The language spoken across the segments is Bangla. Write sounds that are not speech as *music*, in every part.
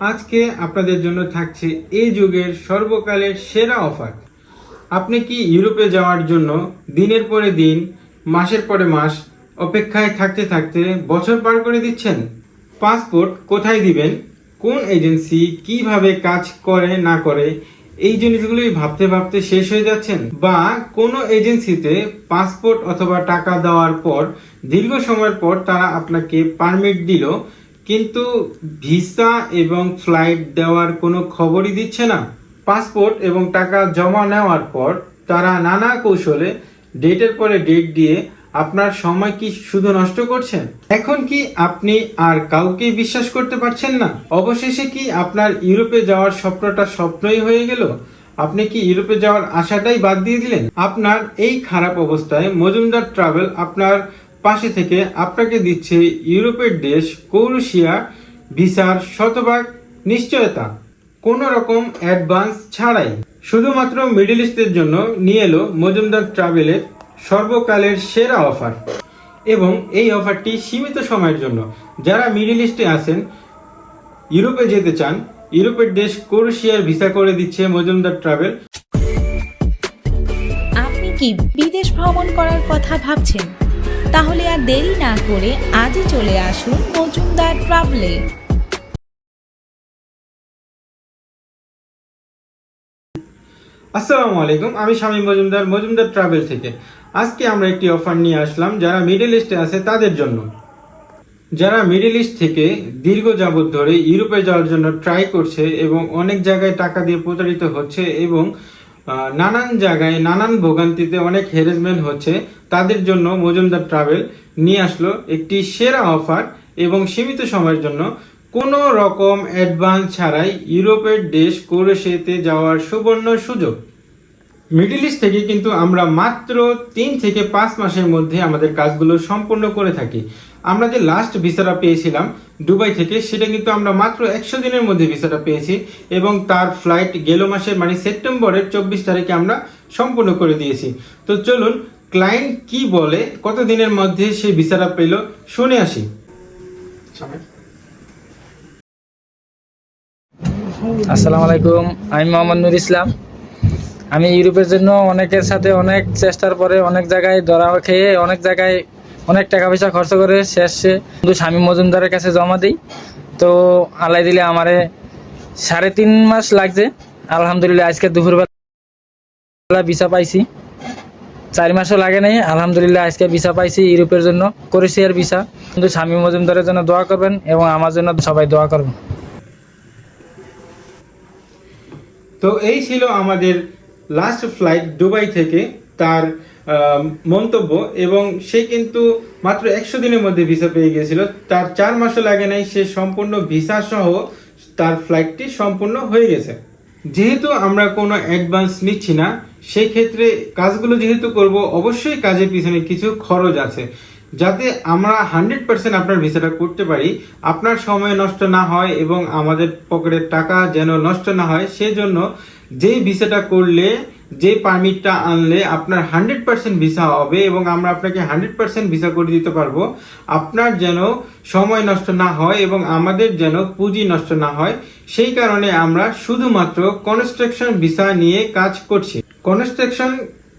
আজকে আপনাদের জন্য থাকছে এই যুগের সর্বকালের সেরা অফার। আপনি কি ইউরোপে যাওয়ার জন্য দিনের পরে দিন, মাসের পরে মাস অপেক্ষায় থাকতে থাকতে বছর পার করে দিচ্ছেন? পাসপোর্ট কোথায় দিবেন? কোন এজেন্সি কীভাবে কাজ করে, না করে? এই জিনিসগুলোই ভাবতে ভাবতে শেষ হয়ে যাচ্ছেন। বা কোনো এজেন্সিতে পাসপোর্ট অথবা টাকা দেওয়ার পর, দীর্ঘ সময়ের পর তারা আপনাকে পারমিট দিল কিন্তু ভিসা এবং ফ্লাইট দেওয়ার কোনো খবরই দিচ্ছে না। পাসপোর্ট এবং টাকা জমা নেওয়ার পর তারা নানা কৌশলে ডেটের পরে ডেট দিয়ে আপনার সময় কি শুধু নষ্ট করছেন? এখন কি আপনি আর কাউকে বিশ্বাস করতে পারছেন না? অবশেষে কি আপনার ইউরোপে যাওয়ার স্বপ্নটা স্বপ্নই হয়ে গেল? আপনি কি ইউরোপে যাওয়ার আশাটাই বাদ দিয়ে দিলেন? আপনার এই খারাপ অবস্থায় মজুমদার ট্রাভেল আপনার পাশে থেকে আপনাকে দিচ্ছে ইউরোপের দেশ কৌরুশিয়া ভিসার শতভাগ নিশ্চয়তা। কোনো রকম অ্যাডভান্স ছাড়াই। শুধুমাত্র মিডল ইস্টের জন্য নিয়ে এলো মজুমদার ট্রাভেলের সর্বকালের সেরা অফার। এবং এই অফারটি সীমিত সময়ের জন্য। যারা মিডল ইস্টে আছেন, ইউরোপে যেতে চান, ইউরোপের দেশ ক্রোয়েশিয়ার ভিসা করে দিচ্ছে মজুমদার ট্রাভেল। আপনি কি বিদেশ ভ্রমণ করার কথা ভাবছেন? তাহলে আর দেরি না করে আজই চলে আসুন মজুমদার ট্রাভেলে আসসালামু আলাইকুম, আমি স্বামী মজুমদার মজুমদার ট্রাভেল থেকে। আজকে আমরা একটি অফার নিয়ে আসলাম, যারা মিডল ইস্টে আছে তাদের জন্য। যারা মিডল ইস্ট থেকে দীর্ঘ যাবৎ ধরে ইউরোপে যাওয়ার জন্য ট্রাই করছে এবং অনেক জায়গায় টাকা দিয়ে প্রতারিত হচ্ছে এবং নানান জায়গায়, নানান ভোগান্তিতে অনেক হ্যারেসমেন্ট হচ্ছে। তাদের জন্য মজুমদার ট্রাভেল নিয়ে আসলো একটি সেরা অফার এবং সীমিত সময়ের জন্য। কোনো রকম অ্যাডভান্স ছাড়াই ইউরোপের দেশ ক্রোয়েশিয়াতে যাওয়ার সুবর্ণ সুযোগ। মিডল ইস্ট থেকে কিন্তু আমরা মাত্র তিন থেকে পাঁচ মাসের মধ্যে আমাদের কাজগুলো সম্পূর্ণ করে থাকি। আমরা যে লাস্ট ভিসাটা পেয়েছিলাম দুবাই থেকে, সেটা কিন্তু আমরা মাত্র একশো দিনের মধ্যে ভিসাটা পেয়েছি এবং তার ফ্লাইট গেল মাসের মানে সেপ্টেম্বরের চব্বিশ তারিখে আমরা সম্পূর্ণ করে দিয়েছি। তো চলুন ক্লায়েন্ট কি বলে, কত দিনের মধ্যে সে ভিসাটা পেল, শুনে আসি। আসসালামু আলাইকুম, আমি মোহাম্মদ নুর ইসলাম। আমি ইউরোপের জন্য অনেকের সাথে অনেক চেষ্টার পরে অনেক জায়গায় ধরা খেয়ে অনেক জায়গায় অনেক টাকা পয়সা খরচ করে শেষে কিন্তু স্বামী মজুমদারের কাছে জমা দিই। তো আলাই দিলে আমারে সাড়ে তিন মাস লাগছে। আলহামদুলিল্লাহ আজকে দুপুরবেলা ভিসা পাইছি। চার মাসও লাগে নাই। আলহামদুলিল্লাহ আজকে ভিসা পাইছি ইউরোপের জন্য, ক্রোয়েশিয়ার ভিসা। কিন্তু স্বামী মজুমদারের জন্য দোয়া করবেন এবং আমার জন্য সবাই দোয়া করবেন। তো এই ছিল আমাদের লাস্ট ফ্লাইট দুবাই থেকে তার মন্তব্য এবং সে কিন্তু মাত্র একশো দিনের মধ্যে ভিসা পেয়ে গিয়েছিল। তার চার মাসও লাগে নাই, সে সম্পূর্ণ ভিসা সহ তার ফ্লাইটটি সম্পূর্ণ হয়ে গেছে। যেহেতু আমরা কোনো অ্যাডভান্স নিচ্ছি না সেই ক্ষেত্রে কাজগুলো যেহেতু করব, অবশ্যই কাজের পিছনে কিছু খরচ আছে। যাতে আমরা হান্ড্রেড পার্সেন্ট আপনার ভিসাটা করতে পারি, আপনার সময় নষ্ট না হয় এবং আমাদের পকেটের টাকা যেন নষ্ট না হয়, সেজন্য যেই ভিসাটা করলে যে পারমিটটা আনলে আপনার হান্ড্রেড পার্সেন্ট ভিসা হবে এবং আমরা আপনাকে হান্ড্রেড পার্সেন্ট ভিসা করে দিতে পারব। আপনার যেন সময় নষ্ট না হয় এবং আমাদের যেন পুঁজি নষ্ট না হয়, সেই কারণে আমরা শুধুমাত্র কনস্ট্রাকশন ভিসা নিয়ে কাজ করছি। কনস্ট্রাকশন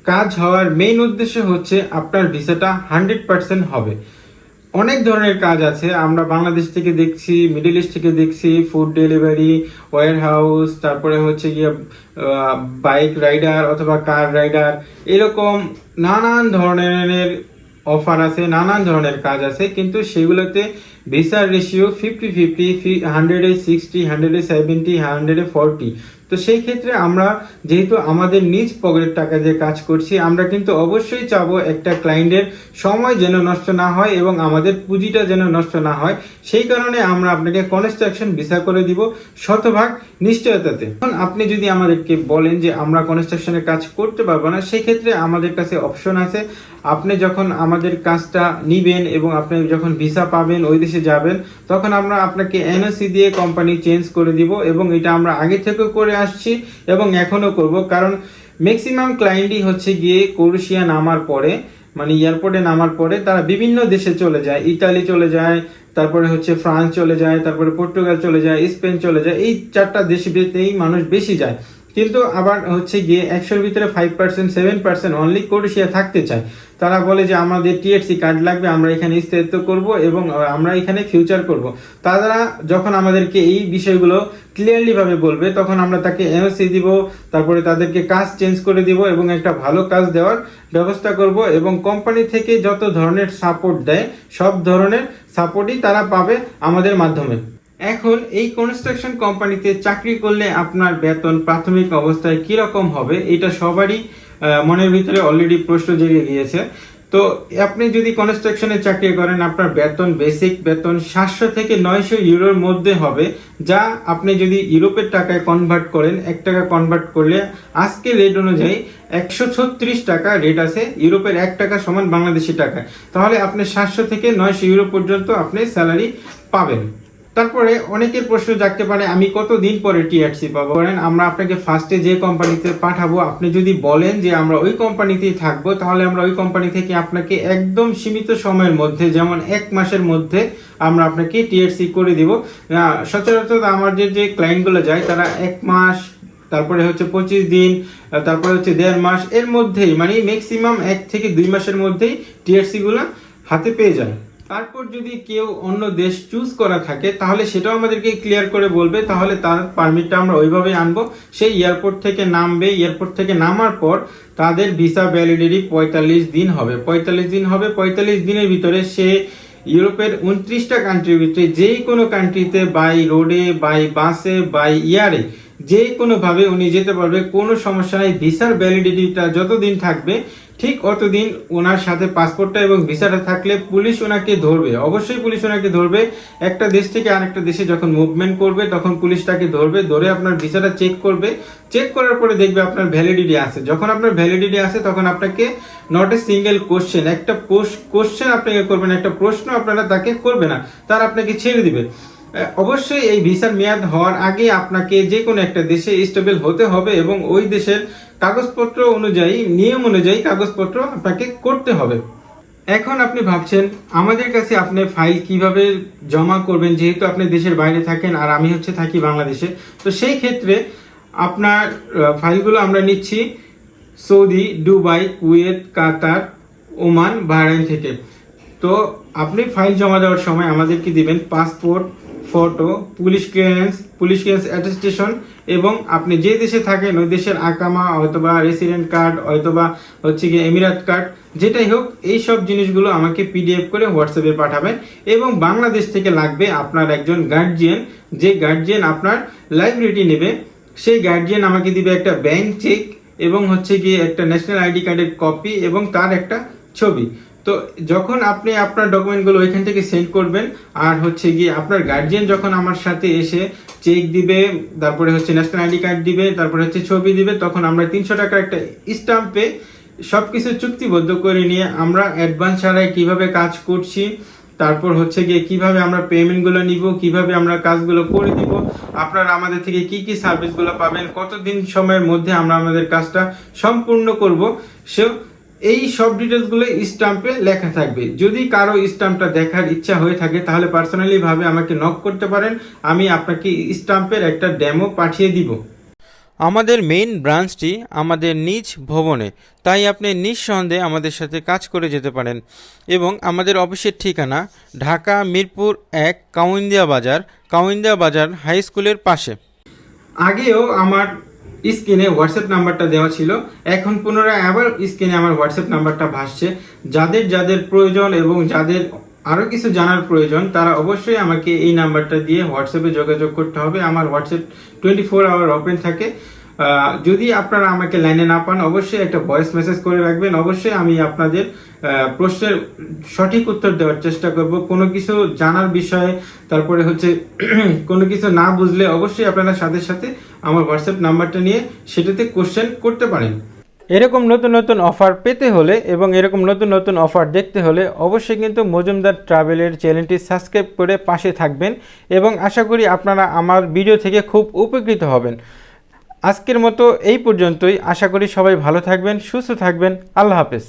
কাজ হওয়ার মেইন উদ্দেশ্য হচ্ছে আপনার ভিসাটা হান্ড্রেড পার্সেন্ট হবে। অনেক ধরনের কাজ আছে। আমরা বাংলাদেশ থেকে দেখছি, মিডল ইস্ট থেকে দেখছি ফুড ডেলিভারি ওয়ার হাউস তারপরে হচ্ছে গিয়ে বাইক রাইডার অথবা কার রাইডার এরকম নানান ধরনের অফার আছে, নানান ধরনের কাজ আছে। কিন্তু সেগুলোতে ভিসার রেশিও ফিফটি ফিফটি হান্ড্রেডে সিক্সটি হান্ড্রেডে সেভেন্টি হান্ড্রেডে ফর্টি তো সেই ক্ষেত্রে আমরা যেহেতু আমাদের নিজ পকেটের টাকা দিয়ে কাজ করছি, আমরা কিন্তু অবশ্যই চাবো একটা ক্লায়েন্টের সময় যেন নষ্ট না হয় এবং আমাদের পুঁজিটা যেন নষ্ট না হয়। সেই কারণে আমরা আপনাকে কনস্ট্রাকশন ভিসা করে দিব শতভাগ নিশ্চয়তাতে। এখন আপনি যদি আমাদেরকে বলেন যে আমরা কনস্ট্রাকশনের কাজ করতে পারব না, সেই ক্ষেত্রে আমাদের কাছে অপশন আছে। আপনি যখন আমাদের কাজটা নিবেন এবং আপনি যখন ভিসা পাবেন ওই দেশে যাবেন, তখন আমরা আপনাকে এনওসি দিয়ে কোম্পানি চেঞ্জ করে দিব এবং এটা আমরা আগে থেকে করে আসছি এবং এখনও করব। কারণ ম্যাক্সিমাম ক্লায়েন্টই হচ্ছে গিয়ে ক্রোয়েশিয়া নামার পরে মানে এয়ারপোর্টে নামার পরে তারা বিভিন্ন দেশে চলে যায়। ইতালি চলে যায়, তারপরে হচ্ছে ফ্রান্স চলে যায়, তারপরে পর্তুগাল চলে যায়, স্পেন চলে যায়। এই চারটা দেশেতেই মানুষ বেশি যায়। কিন্তু আবার হচ্ছে গিয়ে একশোর ভিতরে five percent seven percent only Croatia থাকতে চায়। তারা বলে যে আমাদের টিএসসি কার্ড লাগবে, আমরা এখানে স্থায়িত্ব করব এবং আমরা এখানে ফিউচার করব। তারা যখন আমাদেরকে এই বিষয়গুলো ক্লিয়ারলি ভাবে বলবে, তখন আমরা তাকে এনওসি দিব, তারপরে তাদেরকে কাজ চেঞ্জ করে দিব এবং একটা ভালো কাজ দেওয়ার ব্যবস্থা করব এবং কোম্পানি থেকে যত ধরনের সাপোর্ট দেয়, সব ধরনের সাপোর্টই তারা পাবে আমাদের মাধ্যমে। এখন এই কনস্ট্রাকশন কোম্পানিতে চাকরি করলে আপনার বেতন প্রাথমিক অবস্থায় কি রকম হবে, এটা সবারই মনের ভিতরে অলরেডি প্রশ্ন জেগে গিয়েছে। তো আপনি যদি কনস্ট্রাকশনে চাকরি করেন, আপনার বেতন বেসিক বেতন সাতশো থেকে নয়শো ইউরোর মধ্যে হবে, যা আপনি যদি ইউরোপের টাকায় কনভার্ট করেন, এক টাকা কনভার্ট করলে আজকে রেট অনুযায়ী একশো ছত্রিশ টাকা রেট আছে ইউরোপের এক টাকা সমান বাংলাদেশি টাকা তাহলে আপনি সাতশো থেকে নয়শো ইউরো পর্যন্ত আপনি স্যালারি পাবেন। তারপরে অনেকের প্রশ্ন জাগতে পারে, আমি কত দিন পরে টিআরসি পাবো? করেন আমরা আপনাকে ফার্স্টে যে কোম্পানিতে পাঠাবো, আপনি যদি বলেন যে আমরা ওই কোম্পানিতেই থাকব, তাহলে আমরা ওই কোম্পানি থেকে আপনাকে একদম সীমিত সময়ের মধ্যে, যেমন এক মাসের মধ্যে আমরা আপনাকে টিআরসি করে দিব। সচরাচর আমাদের যে যে ক্লায়েন্টগুলো যায়, তারা এক মাস, তারপরে হচ্ছে পঁচিশ দিন তারপরে হচ্ছে দেড় মাস, এর মধ্যেই মানে ম্যাক্সিমাম এক থেকে দুই মাসের মধ্যেই টিআরসি গুলো হাতে পেয়ে যায় তারপর যদি কেউ অন্য দেশ চুজ করা থাকে, তাহলে সেটাও আমাদেরকে ক্লিয়ার করে বলবে, তাহলে তার পারমিটটা আমরা ওইভাবেই আনব। সেই এয়ারপোর্ট থেকে নামবে এয়ারপোর্ট থেকে নামার পর তাদের ভিসা ভ্যালিডিটি পঁয়তাল্লিশ দিন হবে। পঁয়তাল্লিশ দিন হবে, পঁয়তাল্লিশ দিনের ভিতরে সে ইউরোপের উনত্রিশটা কান্ট্রির ভিতরে যেই কোনো কান্ট্রিতে বাই রোডে বাই বাসে বাই ইয়ারে যে কোনোভাবে উনি যেতে পারবে, কোনো সমস্যা নেই, ভিসার ভ্যালিডিটিটা যতদিন থাকবে, ঠিক অতদিন ওনার সাথে পাসপোর্টটা এবং ভিসাটা থাকলে পুলিশ ওনাকে ধরবে। অবশ্যই পুলিশ ওনাকে ধরবে। একটা দেশ থেকে আরেকটা দেশে যখন মুভমেন্ট করবে, তখন পুলিশ তাকে ধরবে, ধরে আপনার ভিসাটা চেক করবে। চেক করার পরে দেখবে আপনার ভ্যালিডিটি আছে। যখন আপনার ভ্যালিডিটি আছে, তখন আপনাকে নট এ সিঙ্গেল কোশ্চেন একটা কোশ্চেন আপনাকে করবেন একটা প্রশ্ন আপনারা তাকে করবে না, তার আপনাকে ছেড়ে দিবে। অবশ্যই এই ভিসার মেয়াদ হওয়ার আগে আপনাকে যে কোনো একটা দেশে স্টেবল হতে হবে এবং ওই দেশের কাগজপত্র অনুযায়ী, নিয়ম অনুযায়ী কাগজপত্র আপনাকে করতে হবে। এখন আপনি ভাবছেন, আমাদের কাছে আপনি ফাইল কীভাবে জমা করবেন? যেহেতু আপনি দেশের বাইরে থাকেন আর আমি হচ্ছে থাকি বাংলাদেশে, তো সেই ক্ষেত্রে আপনার ফাইলগুলো আমরা নিচ্ছি Saudi, Dubai, Kuwait, Qatar, Oman, Bahrain থেকে। তো আপনি ফাইল জমা দেওয়ার সময় আমাদেরকে দিবেন passport photo police clearance police clearance attestation এবং আপনি যে দেশে থাকেন, ওই দেশের আকামা অথবা রেসিডেন্ট কার্ড অথবা হচ্ছে গিয়ে এমিরাত কার্ড যেটাই হোক এই সব জিনিসগুলো আমাকে পিডিএফ করে হোয়াটসঅ্যাপে পাঠাবেন এবং বাংলাদেশ থেকে লাগবে আপনার একজন গার্জিয়ান যে গার্জিয়ান আপনার লাইব্রেরিটি নেবে, সেই গার্জিয়ান আমাকে দিবে একটা ব্যাংক চেক এবং হচ্ছে গিয়ে একটা ন্যাশনাল আইডি কার্ডের কপি এবং তার একটা ছবি। তো যখন আপনি আপনার ডকুমেন্টগুলো ওইখান থেকে সেন্ড করবেন, আর হচ্ছে গিয়ে আপনার গার্জিয়ান যখন আমার সাথে এসে চেক দিবে, তারপরে হচ্ছে ন্যাশনাল আইডি কার্ড দিবে, তারপরে হচ্ছে ছবি দিবে, তখন আমরা তিনশো টাকার একটা স্টাম্পে সবকিছু চুক্তিবদ্ধ করে নিয়ে আমরা অ্যাডভান্স ছাড়াই কীভাবে কাজ করছি, তারপর হচ্ছে গিয়ে কীভাবে আমরা পেমেন্টগুলো নিব, কীভাবে আমরা কাজগুলো করে দিব, আপনারা আমাদের থেকে কি কি সার্ভিসগুলো পাবেন, কতদিন সময়ের মধ্যে আমরা আমাদের কাজটা সম্পূর্ণ করব, সে এই সব ডিটেলসগুলো স্টাম্পে লেখা থাকবে। যদি কারও স্টাম্পটা দেখার ইচ্ছা হয়ে থাকে তাহলে পার্সোনালিভাবে আমাকে নক করতে পারেন। আমি আপনাকে স্টাম্পের একটা ডেমো পাঠিয়ে দিব। আমাদের মেইন ব্রাঞ্চটি আমাদের নিজ ভবনে। তাই আপনি নিঃসন্দেহে আমাদের সাথে কাজ করে যেতে পারেন। এবং আমাদের অফিসের ঠিকানা ঢাকা মিরপুর এক কাউন্দিয়া বাজার কাউন্দিয়া বাজার হাই স্কুলের পাশে। আগেও আমার স্ক্রিনে হোয়াটসঅ্যাপ নাম্বারটা দেওয়া ছিল। এখন পুনরায় আবার স্ক্রিনে আমার হোয়াটসঅ্যাপ নাম্বারটা ভাসছে। যাদের যাদের প্রয়োজন এবং যাদের আরও কিছু জানার প্রয়োজন, তারা অবশ্যই আমাকে এই নাম্বারটা দিয়ে হোয়াটসঅ্যাপে যোগাযোগ করতে হবে। আমার WhatsApp twenty four hour open থাকে। যদি আপনারা আমাকে লাইনে না পান, অবশ্যই একটা ভয়েস মেসেজ করে রাখবেন। অবশ্যই আমি আপনাদের প্রশ্নের সঠিক উত্তর দেওয়ার চেষ্টা করব। কোনো কিছু জানার বিষয়ে, তারপরে হচ্ছে *clears throat* কোনো কিছু না বুঝলে অবশ্যই আপনারা সাথে সাথে আমার হোয়াটসঅ্যাপ নাম্বারটা নিয়ে সেটাতে কোশ্চেন করতে পারেন। এরকম নতুন নতুন অফার পেতে হলে এবং এরকম নতুন নতুন অফার দেখতে হলে অবশ্যই কিন্তু মজুমদার ট্রাভেলের চ্যানেলটি সাবস্ক্রাইব করে পাশে থাকবেন এবং আশা করি আপনারা আমার ভিডিও থেকে খুব উপকৃত হবেন। আজকের মতো এই পর্যন্তই। আশা করি সবাই ভালো থাকবেন সুস্থ থাকবেন। আল্লাহ হাফেজ।